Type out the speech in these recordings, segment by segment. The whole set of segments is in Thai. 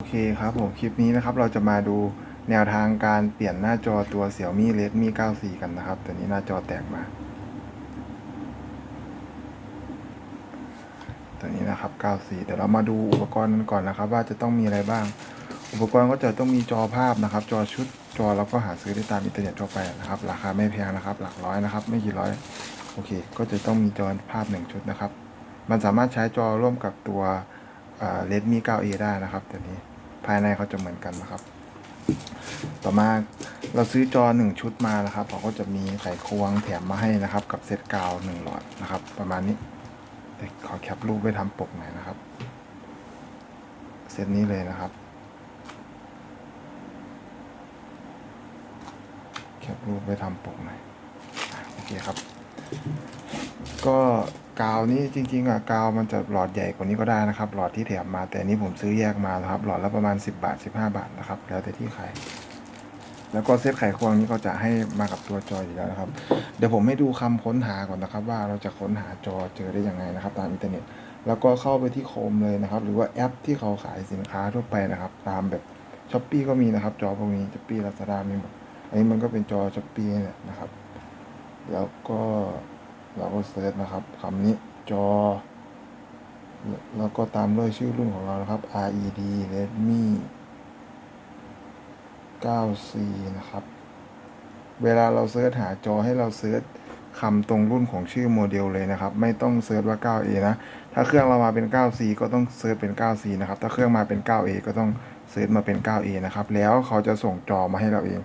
โอเคครับผมคลิปนี้นะครับเราจะมาดูแนวทางการเปลี่ยนหน้าจอตัว Xiaomi Redmi 94กันนะครับตัวนี้หน้าจอแตกมา ตัวนี้นะครับ94เดี๋ยวเรามาดูอุปกรณ์กันก่อนนะครับ ว่าจะต้องมีอะไรบ้าง อุปกรณ์ก็จะต้องมีจอภาพนะครับ จอชุดจอเราก็หาซื้อได้ตามอินเทอร์เน็ตทั่วไปนะครับ ราคาไม่แพงนะครับ หลักร้อยนะครับ ไม่กี่ร้อยโอเค ก็จะต้องมีจอภาพหนึ่งชุดนะครับ มันสามารถใช้จอร่วมกับตัวเลดมี่ 9A ได้นะครับตัวนี้ ภายในเขาจะเหมือนกันนะครับ ต่อมาเราซื้อจอหนึ่งชุดมานะครับเขาก็จะมีไขควงแถมมาให้นะครับ กับเซตกาวหนึ่งหลอดนะครับ ประมาณนี้ขอแคปรูปไปทำปกหน่อยนะครับ เซตนี้เลยนะครับแคปรูปไปทำปกหน่อยโอเคครับ ก็กาวนี้จริงๆอะกาวมันจะหลอดใหญ่กว่านี้ก็ได้นะครับ หลอดที่แถมมาแต่นี้ผมซื้อแยกมานะครับ หลอดละประมาณ 10 บาท 15 บาทนะครับ แล้วแต่ที่ขายแล้วก็เซตไขควงนี้ก็จะให้มากับตัวจออยู่แล้วนะครับ เดี๋ยวผมให้ดูคำค้นหาก่อนนะครับ ว่าเราจะค้นหาจอเจอได้ยังไงนะครับ ตามอินเทอร์เน็ต แล้วก็เข้าไปที่โคมเลยนะครับ หรือว่าแอปที่เขาขายสินค้าทั่วไปนะครับ ตามแบบช้อปปีก็มีนะครับ จอพวกนี้ช้อปปี้ลาซาด้ามีหมดอันนี้มันก็เป็นจอช้อปปี้เนี่ยนะครับ แล้วก็เราก็เซิร์ชนะครับคำนี้จอ แล้วก็ตามด้วยชื่อรุ่นของเรานะครับ RED Redmi 9C นะครับ เวลาเราเซิร์ชหาจอให้เราเซิร์ชคำตรงรุ่นของชื่อโมเดลเลยนะครับ ไม่ต้องเซิร์ชว่า 9A นะ ถ้าเครื่องเรามาเป็น 9C ก็ต้องเซิร์ชเป็น 9C นะครับ ถ้าเครื่องมาเป็น 9A ก็ต้องเซิร์ชมาเป็น 9A นะครับ แล้วเขาจะส่งจอมาให้เราเอง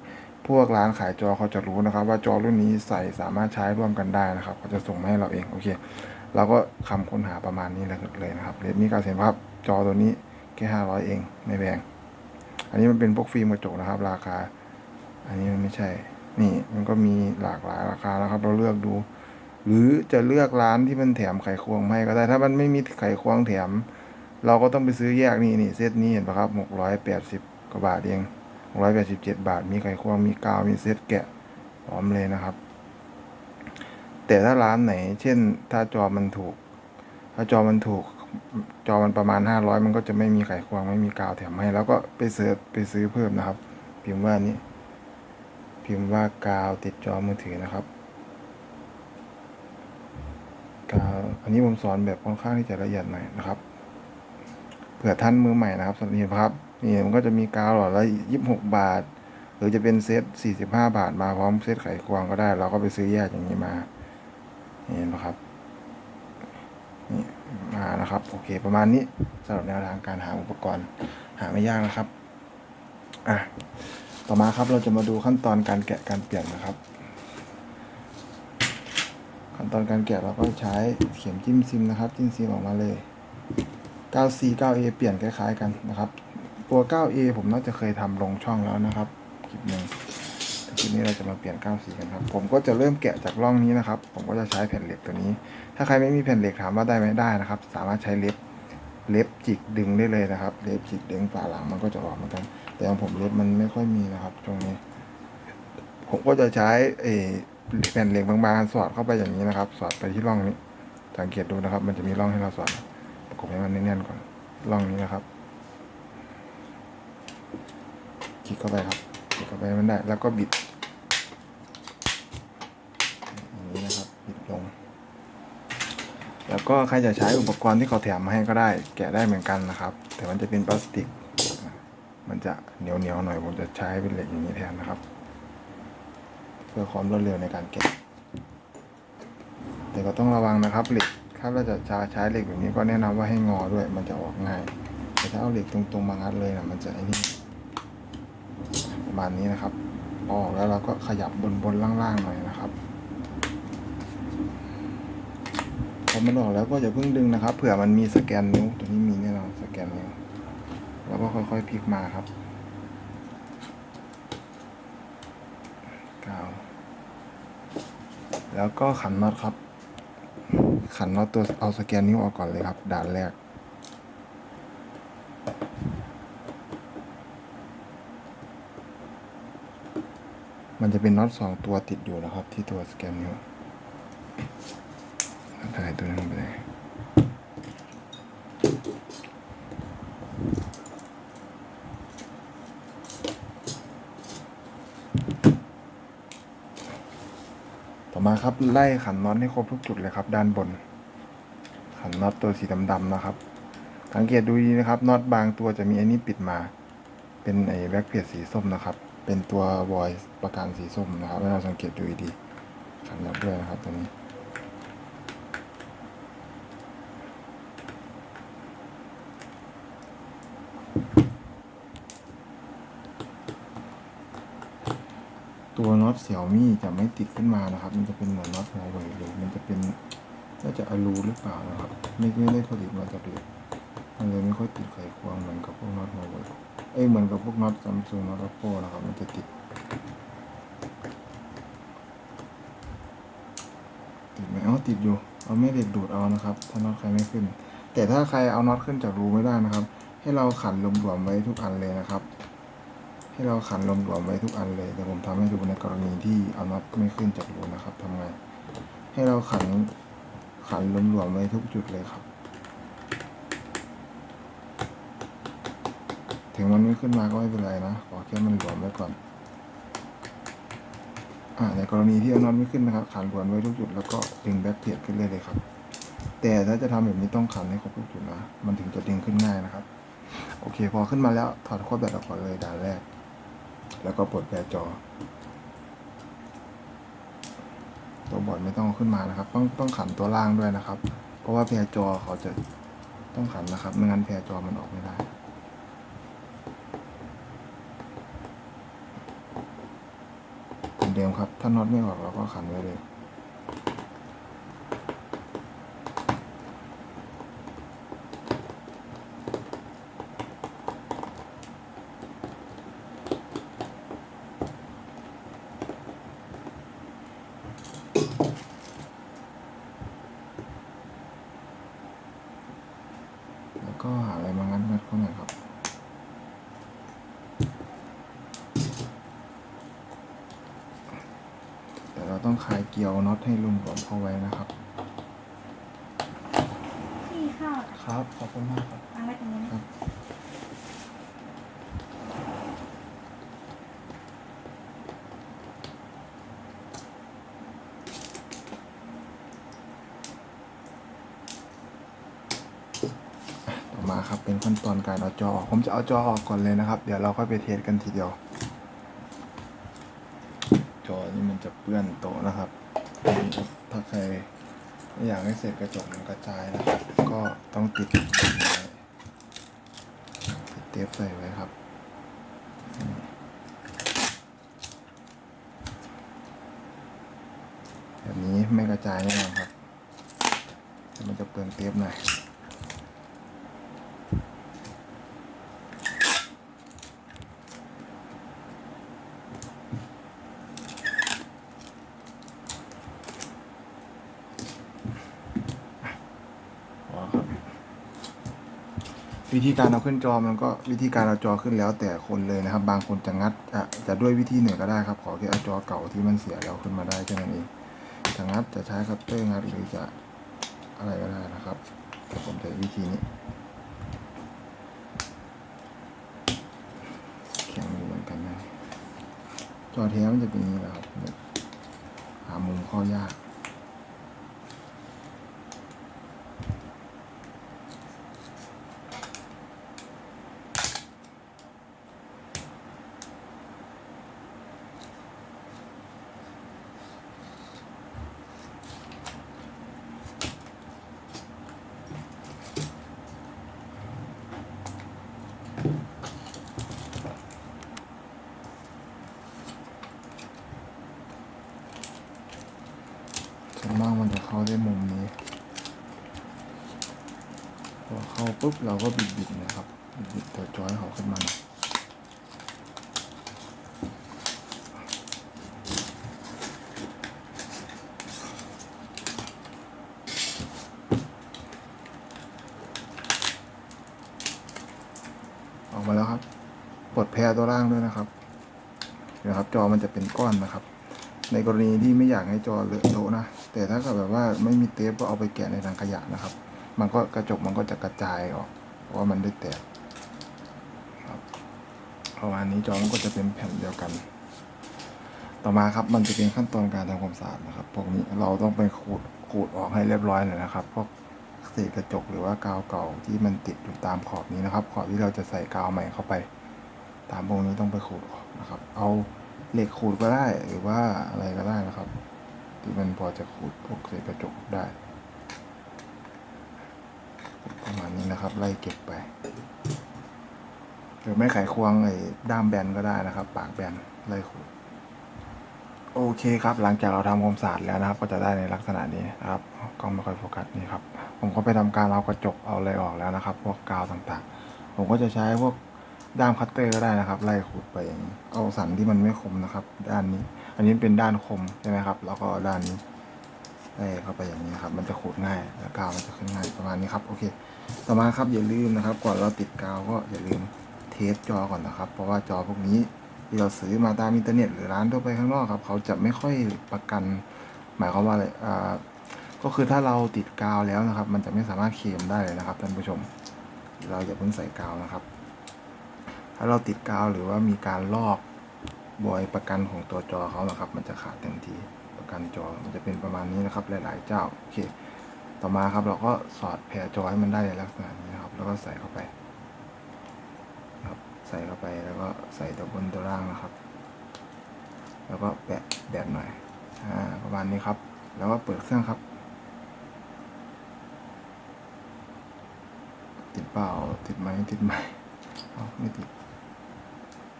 พวกร้านขายจอเขาจะรู้นะครับ ว่าจอรุ่นนี้ใส่สามารถใช้ร่วมกันได้นะครับเขาจะส่งมาให้เราเองโอเคเราก็คำค้นหาประมาณนี้เลยนะครับเรดมี่การเห็นภาพจอตัวนี้แค่ห้าร้อยเองไม่แพงอันนี้มันเป็นพวกฟิล์มกระจกนะครับ ราคา อันนี้มันไม่ใช่ นี่มันก็มีหลากหลายราคานะครับ เราเลือกดู หรือจะเลือกร้านที่มันแถมไขควงให้ก็ได้ถ้ามันไม่มีไขควงแถม เราก็ต้องไปซื้อแยกนี่นี่เซตนี้เห็นปะครับหกร้อยแปดสิบกว่าบาทเอง หกร้อยแปดสิบาท มีไขควง มีกาว มีเซตแกะพร้อมเลยนะครับ แต่ถ้าร้านไหน เช่น ถ้าจอมันถูก ถ้าจอมันถูก จอมันประมาณห้าร้อยมันก็จะไม่มีไขควง ไม่มีกาวแถมให้ แล้วก็ไปเสิร์ชไปซื้อเพิ่มนะครับ พิมพ์ว่านี้ พิมพ์ว่ากาวติดจอมือถือนะครับ กาว อันนี้ผมสอนแบบค่อนข้างที่จะละเอียดหน่อยนะครับ เผื่อท่านมือใหม่นะครับสังเกตครับ นี่มันก็จะมีกาวหลอดละยี่สิบหกบาท หรือจะเป็นเซตสี่สิบห้าบาทมาพร้อมเซตไขควงก็ได้ เราก็ไปซื้อแยกอย่างนี้มาเห็นไหมครับนี่มานะครับ โอเค ประมาณนี้สำหรับแนวทางการหาอุปกรณ์หาไม่ยากนะครับอะต่อมาครับเราจะมาดูขั้นตอนการแกะการเปลี่ยนนะครับ ขั้นตอนการแกะเราก็ใช้เข็มจิ้มซิมนะครับ จิ้มซิมออกมาเลย 9C 9A เปลี่ยนคล้ายๆกันนะครับ ตัว 9A ผมน่าจะเคยทำลงช่องแล้วนะครับคลิปหนึ่งคลิปนี้เราจะมาเปลี่ยน 9C กันครับ ผมก็จะเริ่มแกะจากร่องนี้นะครับ ผมก็จะใช้แผ่นเหล็กตัวนี้ ถ้าใครไม่มีแผ่นเหล็กถามว่าได้ไหมได้นะครับ สามารถใช้เล็บเล็บจิกดึงได้เลยนะครับ เล็บจิกดึงฝาหลังมันก็จะออกเหมือนกัน แต่ของผมเล็บมันไม่ค่อยมีนะครับตรงนี้ ผมก็จะใช้เออแผ่นเหล็กบางๆสอดเข้าไปอย่างนี้นะครับ สอดไปที่ร่องนี้ สังเกตดูนะครับ มันจะมีร่องให้เราสอดประกบให้มันแน่นๆก่อนร่องนี้นะครับ คลิกเข้าไปครับคลิกเข้าไปมันได้ แล้วก็บิดอย่างนี้นะครับบิดลง แล้วก็ใครจะใช้อุปกรณ์ที่เขาแถมมาให้ก็ได้ แกะได้เหมือนกันนะครับ แต่มันจะเป็นพลาสติก มันจะเหนียวๆหนียวหน่อยผมจะใช้เป็นเหล็กอย่างนี้แทนนะครับ เพื่อความรวดเร็วในการแกะ แต่ก็ต้องระวังนะครับเหล็กถ้าเราจะใช้เหล็กแบบนี้ก็แนะนำว่าให้งอด้วย มันจะออกง่ายแต่ถ้าเอาเหล็กตรงๆมางัดเลยนะมันจะไอ้นี่ ประมาณนี้นะครับพอออกแล้วเราก็ขยับบนบนล่างๆหน่อยนะครับพอมันออกแล้วก็อย่าเพิ่งดึงนะครับเผื่อมันมีสแกนนิ้วตัวนี้มีแน่นอนสแกนนิ้วแล้วก็ค่อยๆพลิกมาครับกาวแล้วก็ขันน็อตครับ ขันน็อตตัวเอาสแกนนิ้วออกก่อนเลยครับด่านแรก มันจะเป็นน็อตสองตัวติดอยู่นะครับ ที่ตัวสแกนนี้วถ่ายตัวนั้นไปเลยต่อมาครับไล่ขันน็อตให้ครบทุกจุดเลยครับ ด้านบน ขันน็อตตัวสีดำๆนะครับ สังเกตดูดีนะครับน็อตบางตัวจะมีอันนี้ปิดมา เป็นไอ้แบ็กเพจสีส้มนะครับ เป็นตัววอยประกันสีส้มนะครับให้เราสังเกตดูดีๆขันน็อตด้วยนะครับตัวนี้ ตัวน็อตเสี่ยวมี่จะไม่ติดขึ้นมานะครับ มันจะเป็นเหมือนน็อตหัวเว่ยเลยมันจะเป็นน่าจะอลูหรือเปล่านะครับ ไม่ไม่ได้ผลิตมาจากเหล็ก มันเลยไม่ค่อยติดไขควงเหมือนกับพวกน็อตหัวเว่ยเอ้ยเหมือนกับพวกน็อตซัมซุงน็อตโปโปนะครับ มันจะติด ติดไหมเอติดอยู่ เอาแม่เหล็กดูดเอานะครับ ถ้าน็อตใครไม่ขึ้น แต่ถ้าใครเอาน็อตขึ้นจากรูไม่ได้นะครับ ให้เราขันรวมไว้ทุกอันเลยนะครับ ให้เราขันรวมไว้ทุกอันเลยเดี๋ยวผมทำให้ดูในกรณีที่เอาน็อตไม่ขึ้นจากรูนะครับทำไง ให้เราขันขันรวมไว้ทุกจุดเลยครับ ถึงมันไม่ขึ้นมาก็ไม่เป็นไรนะ ขอแค่มันรวมไว้ก่อน อ่า ในกรณีที่เอาน็อตไม่ขึ้นนะครับ ขันรวมไว้ทุกจุดแล้วก็ดึงแบ็คเพจขึ้นเลยเลยครับ แต่ถ้าจะทำแบบนี้ต้องขันให้ครบทุกจุดนะ มันถึงจะดึงขึ้นง่ายนะครับ โอเค พอขึ้นมาแล้วถอดขั้วแบตออกก่อนเลยด่านแรก แล้วก็ปลดแบตจอ ตัวบอร์ดไม่ต้องขึ้นมานะครับ ต้องต้องขันตัวล่างด้วยนะครับ เพราะว่าแพรจอเขาจะต้องขันนะครับ ไม่งั้นแพรจอมันออกไม่ได้เห มือนเดิมครับ ถ้าน็อตไม่ออกเราก็ขันไว้เลย แล้วก็หาอะไรมางัดงัดเข้าหน่อยครับ แต่เราต้องคลาย เกลียวน็อตให้รวมๆเข้าไว้นะครับพี่ข้าวครับ ขอบคุณมากครับวางไว้ตรงนี้ครันะบต่อมาครับเป็นขั้นตอนการเอาจอออก ผมจะเอาจอออกก่อนเลยนะครับ เดี๋ยวเราค่อยไปเทสกันทีเดียว จอนี่มันจะเปื้อนโต๊ะนะครับนี่ครับ ถ้าใครอยากให้เศษกระจกมันกระจายนะครับ ก็ต้องติดติดเทปใส่ไว้ครับแบบนี้ไม่กระจายแน่นอนครับ มันจะเปลืองเทปหน่อย อ๋อครับวิ ธีการเอาขึ้นจอมันก็วิธีการเอาจอขึ้นแล้วแต่คนเลยนะครับ บางคนจะงัดจะจะด้วยวิธีหนก็ได้ครับ ขอแค่เอาจอเก่าที่มันเสียแล้วขึ้นมาได้แค่นั้นเองจะงัดจะใช้คัตเตอร์งัดหรือจะอะไรก็ได้นะครับแต่ผมใช้วิธีนี้แข็งอยู่เหมือนกันนะจอแท้มันจะเป็นอย่างนี้แหละครับหามุมข้อยาก ส่วนมากมันจะเข้าได้มุมนี้พอเข้าปุ๊บเราก็บิดบิดๆนะครับ บิดบิดตัวจอยเขาขึ้นมาออกมาแล้วครับ ปลดแพรตัวล่างด้วยนะครับเดี๋ยวครับ จอมันจะเป็นก้อนนะครับ ในกรณีที่ไม่อยากให้จอเลอะโตนะ แต่ถ้าเกิดแบบว่าไม่มีเทปก็เอาไปแกะในถังขยะนะครับ มันก็กระจกมันก็จะกระจายออกเพราะว่ามันได้แตกครับประมาณนี้จอมันก็จะเป็นแผ่นเดียวกัน ต่อมาครับมันจะเป็นขั้นตอนการทำความสะอาดนะครับพวกนี้เราต้องไปขูดขูดออกให้เรียบร้อยเลยนะครับพวกเศษกระจกหรือว่ากาวเก่าที่มันติดอยู่ตามขอบนี้นะครับ ขอบที่เราจะใส่กาวใหม่เข้าไป ตามพวกนี้ต้องไปขูดออกนะครับ เอาเหล็กขูดก็ได้หรือว่าอะไรก็ได้นะครับ ที่มันพอจะขูดพวกเศษกระจกได้ประมาณนี้นะครับ ไล่เก็บไปหรือไม่ไขควงไอ้ด้ามแบนก็ได้นะครับ ปากแบนไล่ขูดโอเคครับ หลังจากเราทำความสะอาดแล้วนะครับ ก็จะได้ในลักษณะนี้นะครับกล้องไม่ค่อยโฟกัสนี่ครับ ผมก็ไปทำการเอากระจกเอาอะไรออกแล้วนะครับ พวกกาวต่างๆ ผมก็จะใช้พวกด้ามคัตเตอร์ก็ได้นะครับ ไล่ขูดไปอย่างนี้เอาสันที่มันไม่คมนะครับ ด้านนี้ อันนี้เป็นด้านคมใช่ไหมครับ แล้วก็ด้านนี้ไล่เข้าไปอย่างนี้ครับ มันจะขูดง่ายแล้วกาวมันจะขึ้นง่ายประมาณนี้ครับ โอเค ต่อมาครับอย่าลืมนะครับ ก่อนเราติดกาวก็อย่าลืมเทสจอก่อนนะครับ เพราะว่าจอพวกนี้ที่เราซื้อมาตามอินเทอร์เน็ตหรือร้านทั่วไปข้างนอกครับ เขาจะไม่ค่อยประกัน หมายความว่าอะไรอ่าก็คือถ้าเราติดกาวแล้วนะครับ มันจะไม่สามารถเคลมได้เลยนะครับท่านผู้ชม เราอย่าเพิ่งใส่กาวนะครับ ถ้าเราติดกาวหรือว่ามีการลอก บอยประกันของตัวจอเขานะครับ มันจะขาดทันทีประกันจอมันจะเป็นประมาณนี้นะครับ หลาย ๆ เจ้าโอเค ต่อมาครับเราก็สอดแผรจอให้มันได้ในลักษณะนี้นะครับ แล้วก็ใส่เข้าไปครับใส่เข้าไปแล้วก็ใส่ตัวบนตัวล่างนะครับ แล้วก็แปะแบบหน่อยอ่าประมาณนี้ครับ แล้วก็เปิดเครื่องครับติดเปล่าติดไหมติดไหมเอไม่ติด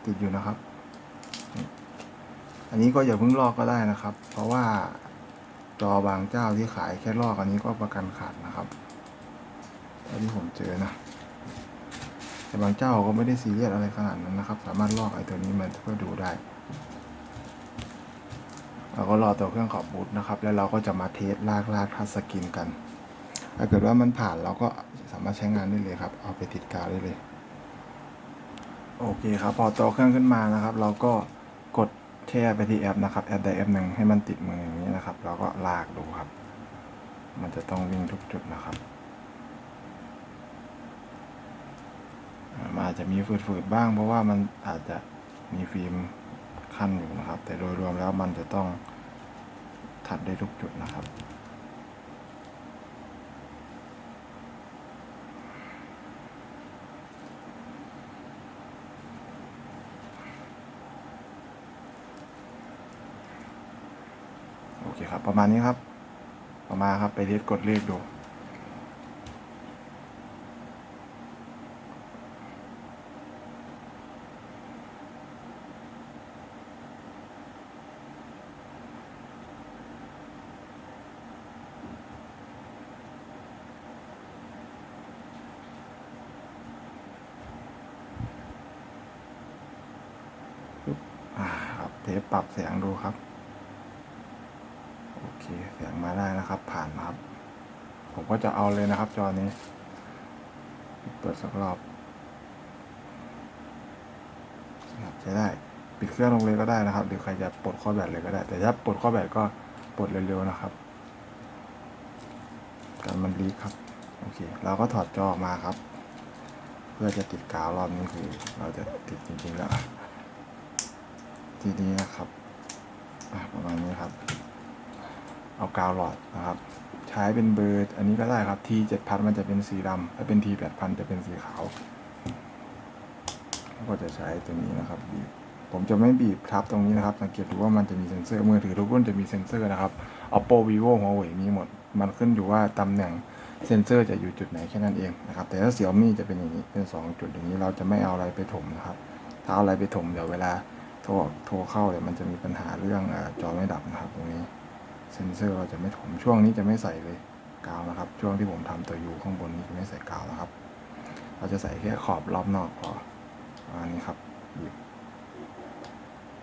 ติดอยู่นะครับ อันนี้ก็อย่าเพิ่งลอกก็ได้นะครับ เพราะว่าจอบางเจ้าที่ขายแค่ลอกอันนี้ก็ประกันขาดนะครับเท่าที่ผมเจอนะ แต่บางเจ้าก็ไม่ได้ซีเรียสอะไรขนาดนั้นนะครับ สามารถลอกไอ้ตัวนี้มาเพื่อดูได้ เราก็รอตัวเครื่องขอบบูทนะครับ แล้วเราก็จะมาเทสลากลากทัชสกรีนกัน ถ้าเกิดว่ามันผ่านเราก็สามารถใช้งานได้เลยครับ เอาไปติดกาวได้เลย โอเคครับ พอตัวเครื่องขึ้นมานะครับ เราก็ แช่ไปที่แอปนะครับแอปใดแอปหนึ่งให้มันติดมืออย่างนี้นะครับเราก็ลากดูครับ มันจะต้องวิ่งทุกจุดนะครับมันอาจจะมีฝืดๆบ้าง เพราะว่ามันอาจจะมีฟิล์มขั้นอยู่นะครับ แต่โดยรวมแล้วมันจะต้องถัดได้ทุกจุดนะครับ ครับ ประมาณนี้ครับ ประมาณครับไปเทสกดเลขดูอ่าครับเทสปรับเสียงดูครับ เคเสียงมาได้นะครับ ผ่านนะครับ ผมก็จะเอาเลยนะครับ จอนี้ เปิดสักรอบใช้ได้ ปิดเครื่องลงเลยก็ได้นะครับหรือใครจะปลดข้อแบตเลยก็ได้ แต่ถ้าปลดข้อแบตก็ปลดเร็วๆนะครับการมันลีกครับ โอเค เราก็ถอดจอออกมาครับ เพื่อจะติดกาวรอบนี้คือเราจะติดจริงๆแล้ว ทีนี้นะครับ ประมาณนี้ครับ เอากาวหลอดนะครับ ใช้เป็นเบอร์อันนี้ก็ได้ครับ T เจ็ดพันมันจะเป็นสีดำถ้าเป็น T แปดพันจะเป็นสีขาวแล้วก็จะใช้ตัวนี้นะครับบีบผมจะไม่บีบทับตรงนี้นะครับ สังเกตดูว่ามันจะมีเซ็นเซอร์มือถือทุกรุ่นจะมีเซ็นเซอร์นะครับ Oppo Vivo Huawei มีหมด มันขึ้นอยู่ว่าตำแหน่งเซ็นเซอร์จะอยู่จุดไหนแค่นั้นเองนะครับ แต่ถ้าเสี่ยมี่จะเป็นอย่างนี้ เป็นสองจุดอย่างนี้เราจะไม่เอาอะไรไปถมนะครับ ถ้าเอาอะไรไปถมเดี๋ยวเวลาโทรโทรเข้าเดี๋ยวมันจะมีปัญหาเรื่องอจอไม่ดับนะครับตรงนี้ เซนเซอร์เราจะไม่ถมช่วงนี้จะไม่ใส่เลยกาวนะครับ ช่วงที่ผมทำตัวยูข้างบนนี้จะไม่ใส่กาวนะครับ เราจะใส่แค่ขอบรอบนอกพออันนี้ครับบีบ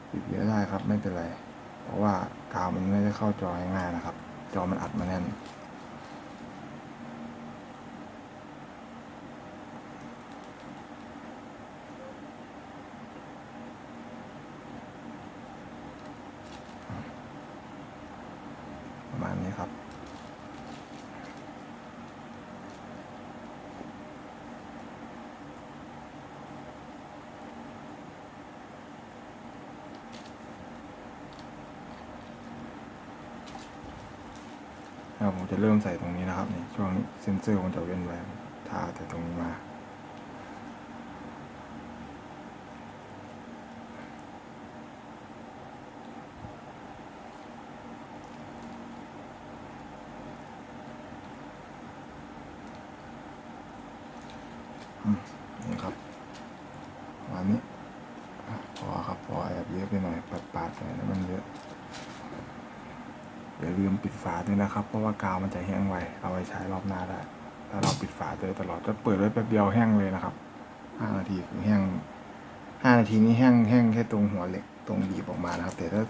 หยิบเยอะได้ครับไม่เป็นไร เพราะว่ากาวมันไม่ได้เข้าจอง่ายๆนะครับ จอมันอัดมาแน่น ประมาณนี้ครับ นะครับผมจะเริ่มใส่ตรงนี้นะครับนี่ช่วงนี้เซนเซอร์มันจะเว้นไว้ทาแต่ตรงนี้มานี่ครับประมาณนี้พอครับ พอแอบเยอะไปหน่อยปัดปาดๆหน่อยแล้วมันเยอะ อย่าลืมปิดฝาด้วยนะครับ เพราะว่ากาวมันจะแห้งไว เอาไว้ใช้รอบหน้าได้ ถ้าเราปิดฝาไว้ตลอดจะเปิดไว้แป๊บเดียวแห้งเลยนะครับห้านาทีคือแห้งห้านาทีนี้แห้งแห้งแค่ตรงหัวเหล็กตรงบีบออกมานะครับ แต่ถ้า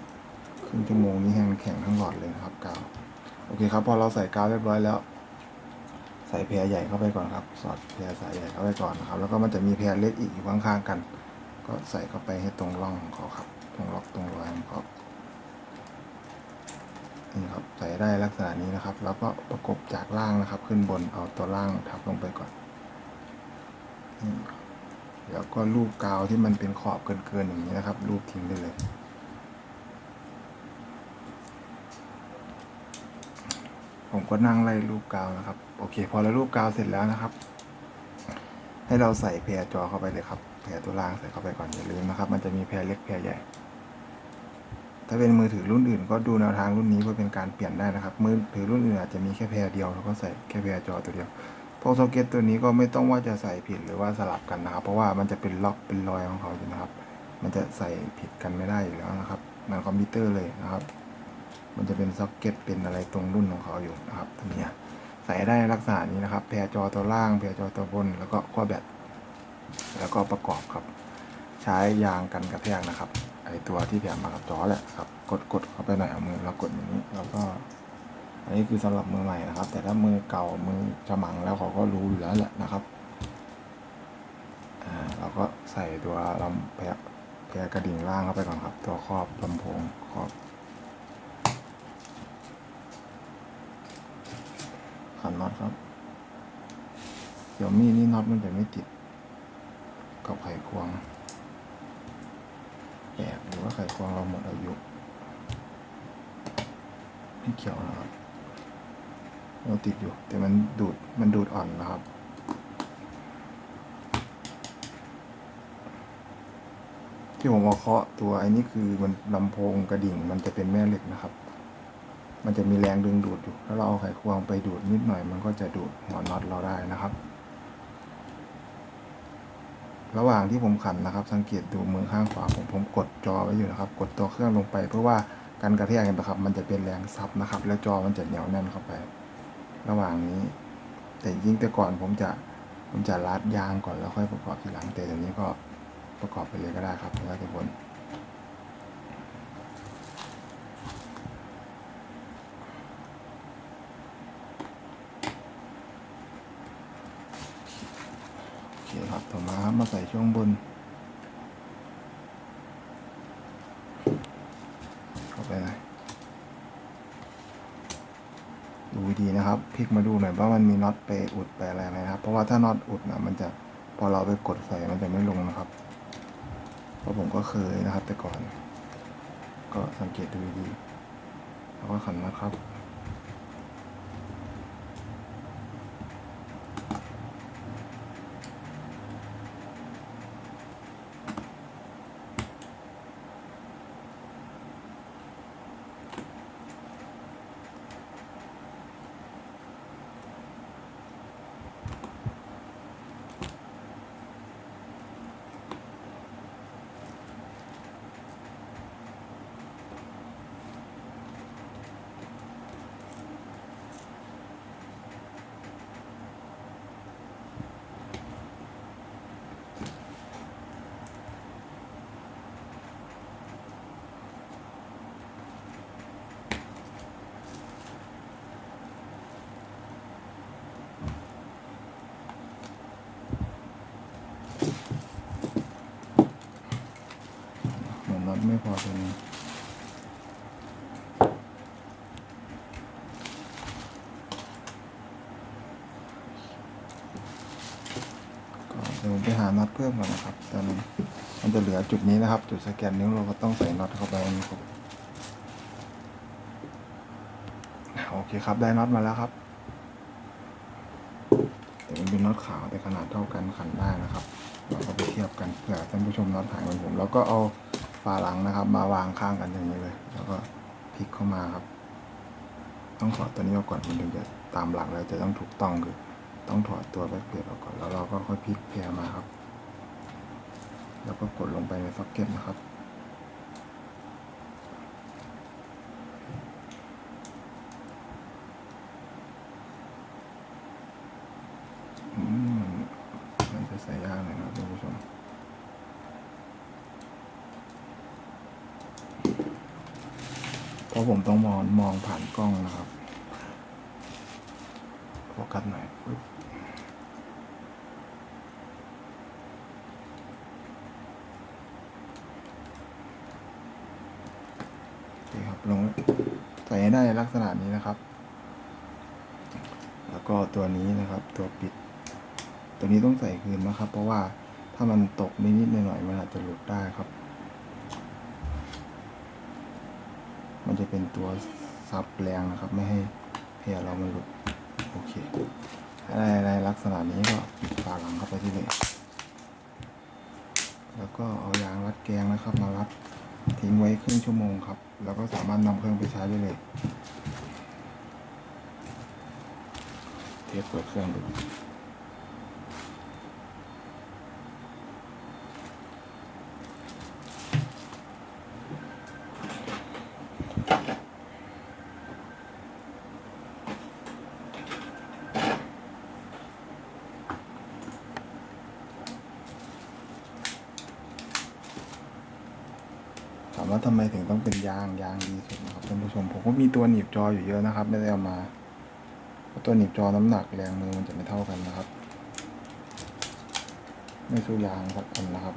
ครึ่งชั่วโมงนี้แห้งแข็งทั้งหลอดเลยนะครับกาว โอเคครับ พอเราใส่กาวเรียบร้อยแล้ว ใส่แพรใหญ่เข้าไปก่อนครับ สอดแพรสายใหญ่เข้าไปก่อนนะครับ แล้วก็มันจะมีแพรเล็กอีกอยู่ข้างๆกัน ก็ใส่เข้าไปให้ตรงร่องของเขาครับ ตรงล็อกตรงรอยของเขา นี่ครับใส่ได้ลักษณะนี้นะครับ แล้วก็ประกบจากล่างนะครับ ขึ้นบนเอาตัวล่างทับลงไปก่อนนี่แล้วก็ลูบกาวที่มันเป็นขอบเกินๆอย่างนี้นะครับลูบทิ้งได้เลย ผมก็นั่งไล่รูปกาวนะครับ โอเค พอเรารูปกาวเสร็จแล้วนะครับ ให้เราใส่แพรจอเข้าไปเลยครับแพรตัวล่างใส่เข้าไปก่อนอย่าลืมนะครับ มันจะมีแพรเล็กแพรใหญ่ ถ้าเป็นมือถือรุ่นอื่น ก็ดูแนวทางรุ่นนี้เพื่อเป็นการเปลี่ยนได้นะครับ มือถือรุ่นอื่นอาจจะมีแค่แพรเดียวเราก็ใส่แค่แพรจอตัวเดียวพวกซ็อกเก็ตตัวนี้ก็ไม่ต้องว่าจะใส่ผิดหรือว่าสลับกันนะครับ เพราะว่ามันจะเป็นล็อกเป็นรอยของเขาอยู่นะครับ มันจะใส่ผิดกันไม่ได้อยู่แล้วนะครับเหมือนคอมพิวเตอร์เลยนะครับ มันจะเป็นซ็อกเก็ตเป็นอะไรตรงรุ่นของเขาอยู่นะครับตัวนี้ใส่ได้ลักษณะนี้นะครับ แพรจอตัวล่าง แพรจอตัวบน แล้วก็ข้อแบตแล้วก็ประกอบครับ ใช้ยางกันกระแทกนะครับ ไอตัวที่แถมมากับจอแหละครับ กดกดเข้าไปหน่อยเอามือแล้วกดอย่างนี้แล้วก็ อันนี้คือสำหรับมือใหม่นะครับ แต่ถ้ามือเก่ามือฉมังแล้วเขาก็รู้อยู่แล้วแหละนะครับอ่าเราก็ใส่ตัวลำแพรแพรกระดิ่งล่างเข้าไปก่อนครับ ตัวครอบลำโพงครอบขันน็อตครับเสี่ยวมีนี่น็อตมันจะไม่ติดกับไขควง ตกหรือว่าไขควงเราหมดอายุไม่เกี่ยวนะครับเราติดอยู่ แต่มันดูดมันดูดอ่อนนะครับที่ผมเอาเคาะตัวไอ้นี่คือมันลำโพงกระดิ่งมันจะเป็นแม่เหล็กนะครับ มันจะมีแรงดึงดูดอยู่ถ้าเราเอาไขควงไปดูดนิดหน่อย มันก็จะดูดหัวน็อตเราได้นะครับ ระหว่างที่ผมขันนะครับ สังเกตดูมือข้างขวาผมผมกดจอไว้อยู่นะครับ กดตัวเครื่องลงไป เพื่อว่าการกระแทกนะครับ มันจะเป็นแรงซับนะครับ แล้วจอมันจะเหนียวแน่นเข้าไป ระหว่างนี้ แต่ยิ่งแต่ก่อนผมจะผมจะรัดยางก่อนแล้วค่อยประกอบทีหลังแต่เดี๋ยวนี้ก็ประกอบไปเลยก็ได้ครับแล้วแต่คน โอเคครับ ต่อมาครับมาใส่ช่วงบนเข้าไปเลยดูดีนะครับพลิกมาดูหน่อยว่ามันมีน็อตไปอุดไปอะไรไหมครับ เพราะว่าถ้าน็อตอุดนะมันจะพอเราไปกดใส่มันจะไม่ลงนะครับ เพราะผมก็เคยนะครับ แต่ก่อน ก็สังเกตดูดีแล้วก็ขันนะครับ ไม่พอตัวนี้ก็เดี๋ยวผมไปหาน็อตเพิ่มก่อนนะครับตอนนี้มันจะเหลือจุดนี้นะครับ จุดสแกนนิ้วเราก็ต้องใส่น็อตเข้าไปให้มันครบโอเคครับได้น็อตมาแล้วครับแต่มันเป็นน็อตขาวแต่ขนาดเท่ากันขันได้นะครับ เราก็ไปเทียบกันเผื่อท่านผู้ชมน็อตหายเหมือนผม แล้วก็เอา ฝาหลังนะครับ มาวางข้างกันอย่างนี้เลย แล้วก็พลิกเข้ามาครับ ต้องถอดตัวนี้ออกก่อนมันถึงจะตามหลักแล้วจะต้องถูกต้องคือ ต้องถอดตัวแบ็คเกตออกก่อนแล้วเราก็ค่อยพลิกแพรมาครับ แล้วก็กดลงไปในซ็อกเก็ตนะครับ อืมมันจะใส่ยากหน่อยนะครับท่านผู้ชม เพราะผมต้องมองมองผ่านกล้องนะครับโฟกัสหน่อยปึ๊บโอเคครับลงใส่ให้ได้ลักษณะนี้นะครับ แล้วก็ตัวนี้นะครับ ตัวปิด ตัวนี้ต้องใส่คืนนะครับ เพราะว่าถ้ามันตกนิดๆหน่อยๆมันอาจจะหลุดได้ครับ มันจะเป็นตัวซับแรงนะครับ ไม่ให้เพลเรามันหลุด โอเค อะไรในลักษณะนี้ก็ปิดฝาหลังเข้าไปที่เลยแล้วก็เอายางรัดแกงนะครับ มารัดทิ้งไว้ครึ่งชั่วโมงครับ แล้วก็สามารถนำเครื่องไปใช้ได้เลย เทสเปิดเครื่องดู ถามว่าทำไมถึงต้องเป็นยางยางดีสุดนะครับ ท่านผู้ชมผมก็มีตัวหนีบจออยู่เยอะนะครับ ไม่ได้เอามาเพราะตัวหนีบจอน้ำหนักแรงมือมันจะไม่เท่ากันนะครับ ไม่สู้ยางสักอันนะครับ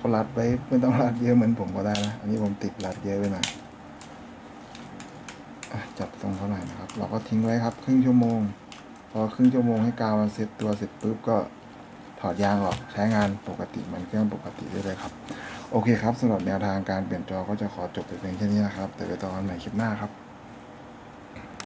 แล้วก็รัดไว้ไม่ต้องรัดเยอะเหมือนผมก็ได้นะ อันนี้ผมติดรัดเยอะไปหน่อยจับตรงเขาหน่อยนะครับ เราก็ทิ้งไว้ครับ ครึ่งชั่วโมง พอครึ่งชั่วโมงให้กาวมันเซ็ตตัวเสร็จปุ๊บก็ถอดยางออกใช้งานปกติเหมือนเครื่องปกติได้เลยครับ โอเคครับสำหรับแนวทางการเปลี่ยนจอก็จะขอจบไปเพียงแค่นี้นะครับ แต่ไปต่อกันใหม่คลิปหน้าครับ